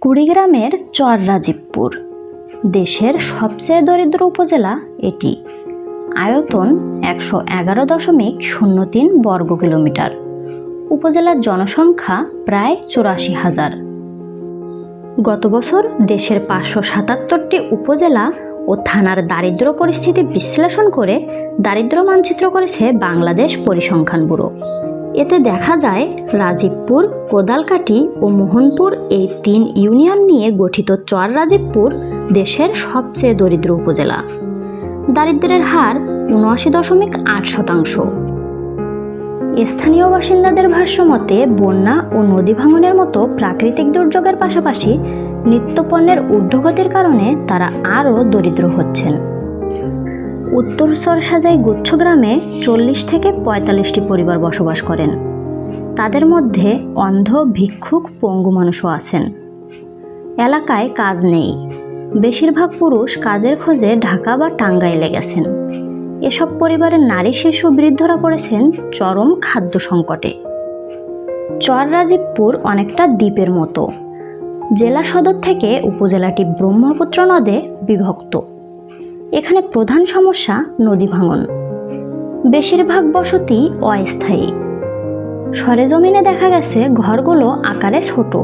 কুড়িগ্রামের চর রাজীবপুর দেশের সবচেয়ে দরিদ্র উপজেলা এটি। আয়তন একশো এগারো দশমিক শূন্য তিন বর্গ কিলোমিটার। উপজেলার জনসংখ্যা প্রায় চুরাশি হাজার। গত বছর দেশের পাঁচশো সাতাত্তরটি উপজেলা ও থানার দারিদ্র পরিস্থিতি বিশ্লেষণ করে দারিদ্র মানচিত্র করেছে বাংলাদেশ পরিসংখ্যান ব্যুরো। এতে দেখা যায় রাজীবপুর কোদালকাটি ও মোহনপুর এই তিন ইউনিয়ন নিয়ে গঠিত চর রাজীবপুর দেশের সবচেয়ে দরিদ্র উপজেলা। দারিদ্র্যের হার উনআশি দশমিক আট শতাংশ। স্থানীয় বাসিন্দাদের ভাষ্য মতে, বন্যা ও নদী ভাঙনের মতো প্রাকৃতিক দুর্যোগের পাশাপাশি নিত্যপণ্যের ঊর্ধ্বগতির কারণে তারা আরও দরিদ্র হচ্ছেন। উত্তর সরসাজাই গুচ্ছ গ্রামে চল্লিশ থেকে পঁয়তাল্লিশটি পরিবার বসবাস করেন। তাদের মধ্যে অন্ধ, ভিক্ষুক, পঙ্গু মানুষও আছেন। এলাকায় কাজ নেই। বেশিরভাগ পুরুষ কাজের খোঁজে ঢাকা বা টাঙ্গাইলে গেছেন। এসব পরিবারের নারী শিশু বৃদ্ধরা পড়েছেন চরম খাদ্য সংকটে। চর রাজীবপুর অনেকটা দ্বীপের মতো। জেলা সদর থেকে উপজেলাটি ব্রহ্মপুত্র নদে বিভক্ত। এখানে প্রধান সমস্যা নদী ভাঙন। বেশিরভাগ বসতি অস্থায়ী। সরেজমিনে দেখা গেছে ঘরগুলো আকারে ছোট।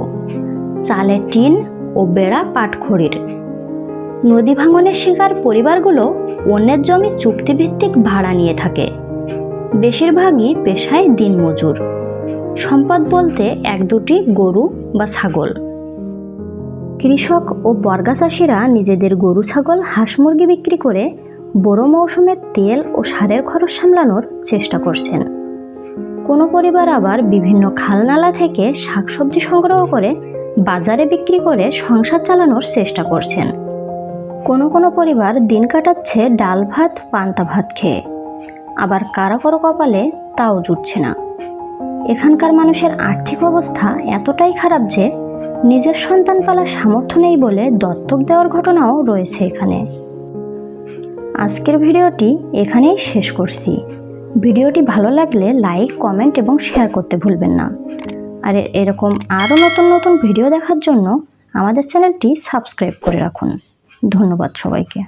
চালের টিন ও বেড়া পাটখড়ির। নদী ভাঙনের শিকার পরিবারগুলো অন্যের জমি চুক্তিভিত্তিক ভাড়া নিয়ে থাকে। বেশিরভাগই পেশায় দিনমজুর। সম্পদ বলতে এক দুটি গরু বা ছাগল। কৃষক ও বর্গা চাষিরা নিজেদের গরু, ছাগল, হাঁস মুরগি বিক্রি করে বড় মৌসুমে তেল ও সারের খরচ সামলানোর চেষ্টা করছেন। কোনো পরিবার আবার বিভিন্ন খালনালা থেকে শাকসবজি সংগ্রহ করে বাজারে বিক্রি করে সংসার চালানোর চেষ্টা করছেন। কোনো কোনো পরিবার দিন কাটাচ্ছে ডাল ভাত, পান্তা ভাত খেয়ে। আবার কারও কারও কপালে তাও জুটছে না। এখানকার মানুষের আর্থিক অবস্থা এতটাই খারাপ যে নিজের সন্তান পালার সামর্থ্য নেই বলে দত্তক দেওয়ার ঘটনাও রয়েছে এখানে। আজকের ভিডিওটি এখানেই শেষ করছি। ভিডিওটি ভালো লাগলে লাইক, কমেন্ট এবং শেয়ার করতে ভুলবেন না। আর এরকম আরও নতুন নতুন ভিডিও দেখার জন্য আমাদের চ্যানেলটি সাবস্ক্রাইব করে রাখুন। ধন্যবাদ সবাইকে।